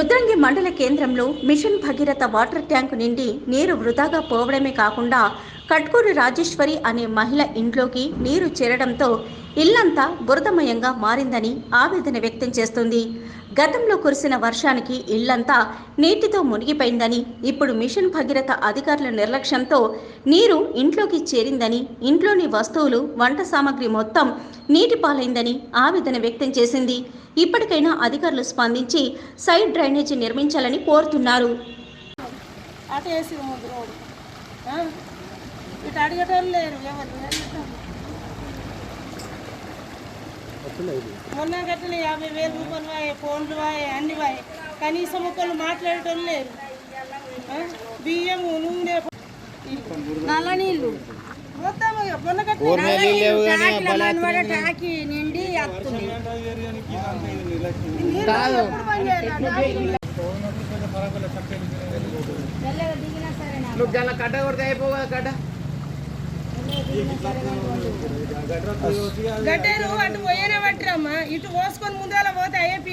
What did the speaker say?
రుద్రంగి మండల కేంద్రంలో machine Bhagiratha water tank నిండి నీరు వృధాగా పోవడమే కాకుండా కట్కూరి రాజేశ్వరి అనే మహిళ ఇంట్లోకి నీరు చేరడంతో ఇల్లంతా బురదమయంగా మారిందని ఆవేదన వ్యక్తం చేస్తుంది. గతంలో కురిసిన వర్షానికి ఇల్లంతా నీటితో మునిగిపోయిందని ఇప్పుడు మిషన్ భగీరథ అధికారుల నిర్లక్ష్యంతో నీరు ఇంట్లోకి చేరిందని ఇంట్లోని వస్తువులు వంట సామాగ్రి మొత్తం నీటి పాలైందని ఆవేదన వ్యక్తం చేసింది. ఇప్పటికైనా అధికారులు స్పందించి సైడ్ డ్రైనేజీ నిర్మించాలని కోరుతున్నారు. అటు వేసి ఇటు అడిగేటోళ్ళు లేరు ఎవరు? మొన్న కట్టిన యాభై వేలు రూపాయలు వాయి ఫోన్లు వాయి అన్ని వాయి. కనీసం ఒకళ్ళు మాట్లాడేటోళ్ళు లేరు. ఆ? బియ్యము నూనె నల్ల నీళ్ళు మొత్తం టాకి నిండి? నువ్వు జల కట్ట కొడితే అయిపోవు కట్ట. గడ్డేరు అటు పోయేనే పట్టరమ్మా. ఇటు పోసుకొని ముందర పోతే అయ్యే